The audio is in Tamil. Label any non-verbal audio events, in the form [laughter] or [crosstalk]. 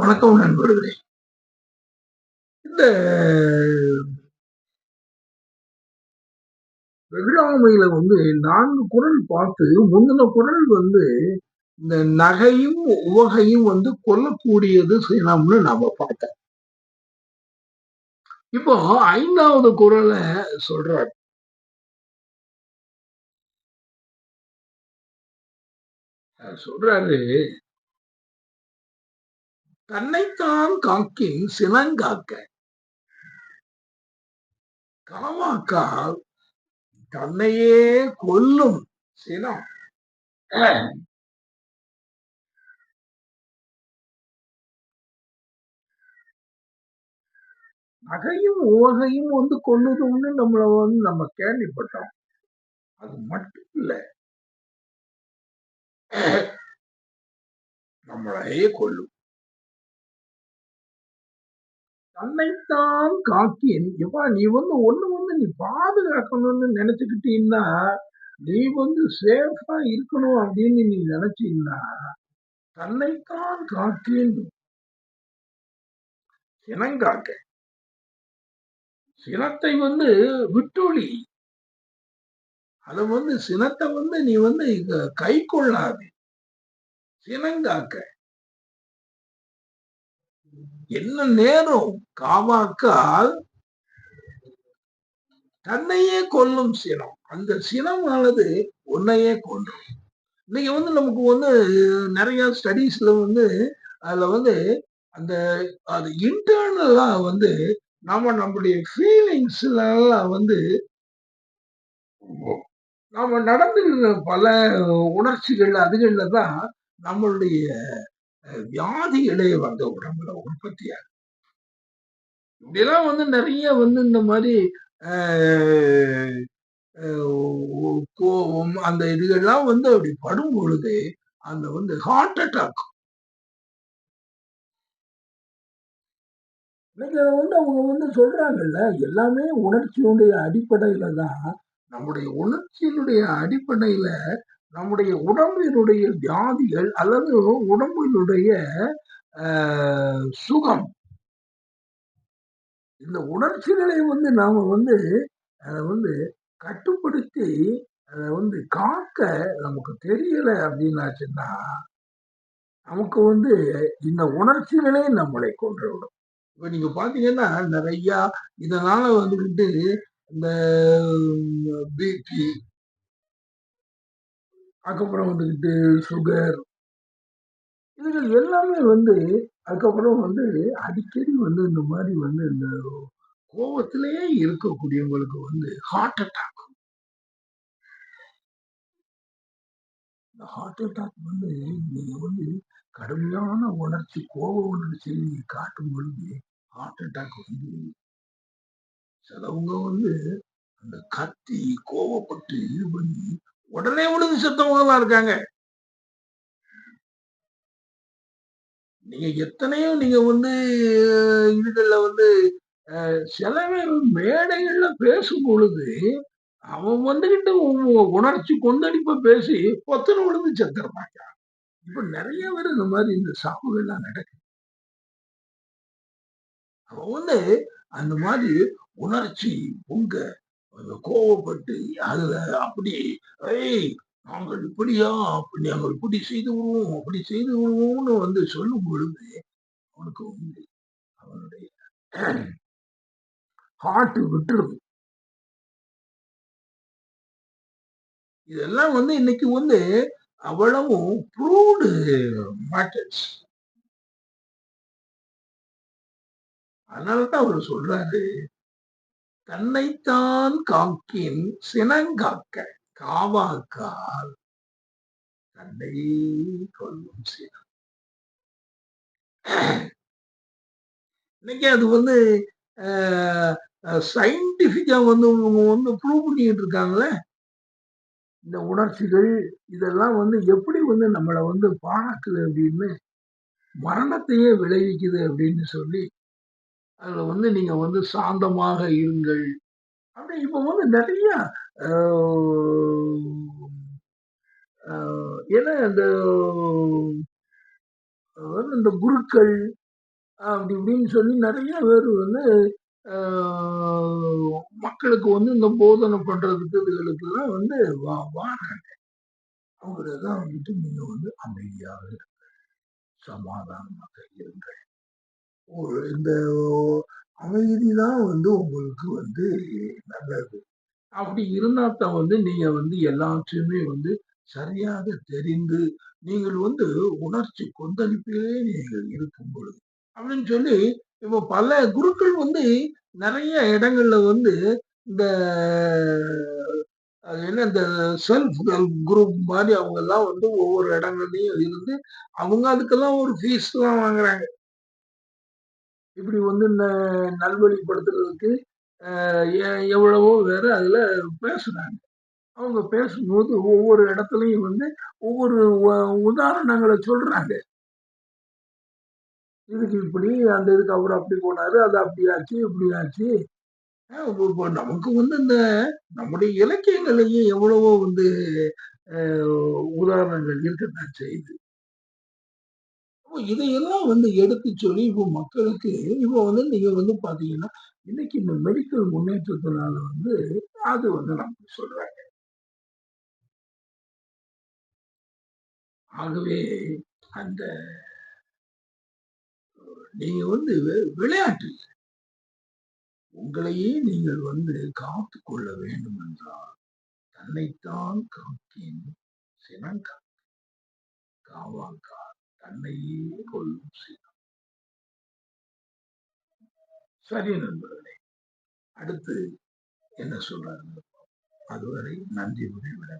வணக்கம் நண்பர்களே. இந்த வெகுளாமையில வந்து நான்கு குரல் பார்த்து முந்தின குரல் வந்து இந்த நகையும் உவகையும் வந்து கொல்லக்கூடியது செய்யலாம்னு நாம பார்த்தோம். இப்போ ஐந்தாவது குரலை சொல்றாரு. சொல்றாரு தன்னைத்தான் காக்கின் சினங்காக்க. காமாக்கால் தன்னையே கொல்லும் சினம். நகையும் ஓகையும் வந்து கொள்ளுதும்னு நம்மள வந்து நம்ம கேள்விப்பட்டோம். அது மட்டும் இல்ல நம்மளையே கொள்ளும் தன்னைத்தான் காக்கி எப்பா நீ வந்து ஒண்ணு வந்து நீ பாதுகாக்கணும்னு நினைச்சுக்கிட்டீங்கன்னா நீ வந்து சேஃபா இருக்கணும் அப்படின்னு நீ நினைச்சீங்கன்னா தன்னைத்தான் காக்கின் சினங்காக்க சினத்தை வந்து விட்டொழி. அது வந்து சினத்தை வந்து நீ வந்து கை கொள்ளாது சினங்காக்க என்ன நேரம்? காவாக்கால் தன்னையே கொல்லும் சினம். அந்த சினமானது உன்னையே கொன்றும் இன்னைக்கு வந்து நமக்கு வந்து நிறைய ஸ்டடீஸ்ல வந்து அதுல வந்து அந்த அது இன்டர்னலா வந்து நாம நம்முடைய ஃபீலிங்ஸ்ல வந்து நாம நடந்துகிற பல உணர்ச்சிகள் அதுகள்ல தான் நம்மளுடைய வியாதிகளே வந்து உடம்புல உற்பத்தியாகும் இப்படிலாம் வந்து நிறைய வந்து இந்த மாதிரி கோபம் அந்த இதுகள்லாம் வந்து அப்படி படும் பொழுது அந்த வந்து ஹார்ட் அட்டாக் இன்னைக்கு வந்து அவங்க வந்து சொல்றாங்கல்ல எல்லாமே உணர்ச்சியுடைய அடிப்படையில தான். நம்முடைய உணர்ச்சியினுடைய அடிப்படையில நம்முடைய உடம்பினுடைய வியாதிகள் அல்லது உடம்பினுடைய சுகம். இந்த உணர்ச்சிகளை வந்து நாம வந்து அதை வந்து கட்டுப்படுத்தி அதை வந்து காக்க நமக்கு தெரியல அப்படின்னாச்சுன்னா நமக்கு வந்து இந்த உணர்ச்சிகளே நம்மளை கொன்று விடும் இப்ப நீங்க பாத்தீங்கன்னா நிறைய இதனால வந்துக்கிட்டு இந்த பிபி அதுக்கப்புறம் வந்துக்கிட்டு சுகர் இதுகள் எல்லாமே வந்து அதுக்கப்புறம் வந்து அடிக்கடி வந்து இந்த மாதிரி வந்து இந்த கோபத்திலேயே இருக்கக்கூடியவங்களுக்கு வந்து ஹார்ட் அட்டாக் இந்த ஹார்ட் அட்டாக் வந்து நீங்க வந்து கடுமையான உணர்ச்சி கோப உணர்ச்சி நீங்க காட்டும் பொழுது ஹார்ட் அட்டாக் வந்து சிலவங்க வந்து அந்த கத்தி கோபப்பட்டு இது பண்ணி உடனே விழுந்து செத்தவங்க இருக்காங்க. நீங்க எத்தனையோ நீங்க வந்து இதுகள்ல வந்து சில பேர் மேடைகள்ல பேசும் பொழுது அவன் வந்துகிட்டு உணர்ச்சி கொந்தளிப்ப பேசி பொத்தனை விழுந்து செத்துறாங்க. இப்ப நிறைய பேர் இந்த மாதிரி இந்த சாவுகள்லாம் நடக்குது. அவன் வந்து அந்த மாதிரி உணர்ச்சி உங்க கோவப்பட்டு அதுல அப்படி ஏய் நாங்கள் இப்படியா அப்படி நாங்கள் இப்படி செய்து விடுவோம் அப்படி செய்து விடுவோம்னு வந்து சொல்லும் பொழுது அவனுக்கு வந்து அவனுடைய [clears throat] ஹார்ட் விட்டுரும். இதெல்லாம் வந்து இன்னைக்கு வந்து அவ்வளவும் ப்ரூவ்டு மேட்டர்ஸ் அதனாலதான் அவர் சொல்றாரு தன்னைத்தான் காக்கின் சினங்காக்க காவாக்கால். தன்னை கொள்ளும் சினம். இன்னைக்கு அது வந்து சயின்டிபிக்கா வந்து வந்து ப்ரூவ் பண்ணிட்டு இருக்காங்களே இந்த உணர்ச்சிகள் இதெல்லாம் வந்து எப்படி வந்து நம்மளை வந்து பாழாக்குது அப்படின்னு மரணத்தையே விளைவிக்குது அப்படின்னு சொல்லி அதுல வந்து நீங்க வந்து சாந்தமாக இருங்கள். அப்படி இப்ப வந்து நிறைய ஏன்னா இந்த அதாவது இந்த குருக்கள் அப்படி இப்படின்னு சொல்லி நிறைய பேர் வந்து மக்களுக்கு வந்து இந்த போதனை பண்றதுக்கு இதுகளுக்கெல்லாம் வந்து வா வாராங்க. அவங்களதான் வந்துட்டு நீங்க வந்து அமைதியாக இருங்கள் சமாதானமாக இருங்கள். ஒரு இந்த அமைதி தான் வந்து உங்களுக்கு வந்து நல்லது. அப்படி இருந்தா தான் வந்து நீங்க வந்து எல்லாத்தையுமே வந்து சரியாக தெரிந்து நீங்கள் வந்து உணர்ச்சி கொந்தளிப்பிலே நீங்கள் இருக்கும் பொழுது. அப்படின்னு சொல்லி இப்போ பல குருக்கள் வந்து நிறைய இடங்கள்ல வந்து இந்த அது என்ன இந்த செல்ஃப் குரூப் மாதிரி அவங்க எல்லாம் வந்து ஒவ்வொரு இடங்கள்லயும் இருந்து அவங்க அதுக்கெல்லாம் ஒரு ஃபீஸ் எல்லாம் வாங்குறாங்க. இப்படி வந்து இந்த நல்வழிப்படுத்துறதுக்கு எ- எவ்வளவோ வேற அதுல பேசுறாங்க. அவங்க பேசும்போது ஒவ்வொரு இடத்துலையும் வந்து ஒவ்வொரு உதாரணங்களை சொல்றாங்க. இதுக்கு இப்படி அந்த இதுக்கு அவர் அப்படி போனாரு அது அப்படி ஆச்சு இப்படி ஆச்சு. இப்போ நமக்கு வந்து இந்த நம்முடைய இலக்கியங்களையே எவ்வளவோ வந்து உதாரணங்கள் இருக்கத்தான் செய்யுது. இதையெல்லாம் வந்து எடுத்து சொல்லி இப்போ மக்களுக்கு இப்போ வந்து நீங்க வந்து பாத்தீங்கன்னா இன்னைக்கு இந்த மெடிக்கல் முன்னேற்றத்தினால வந்து அது வந்து நமக்கு சொல்றாங்க. ஆகவே அந்த நீங்க வந்து விளையாட்டு உங்களையே நீங்கள் வந்து காத்து கொள்ள வேண்டும் என்றால் தன்னைத்தான் காக்கின் சினங்கா காவாக்கா தன்னையே கொள்ளும் சினம் சரி நண்பர்களே அடுத்து என்ன சொல்றாங்க அதுவரை நன்றி உரை விட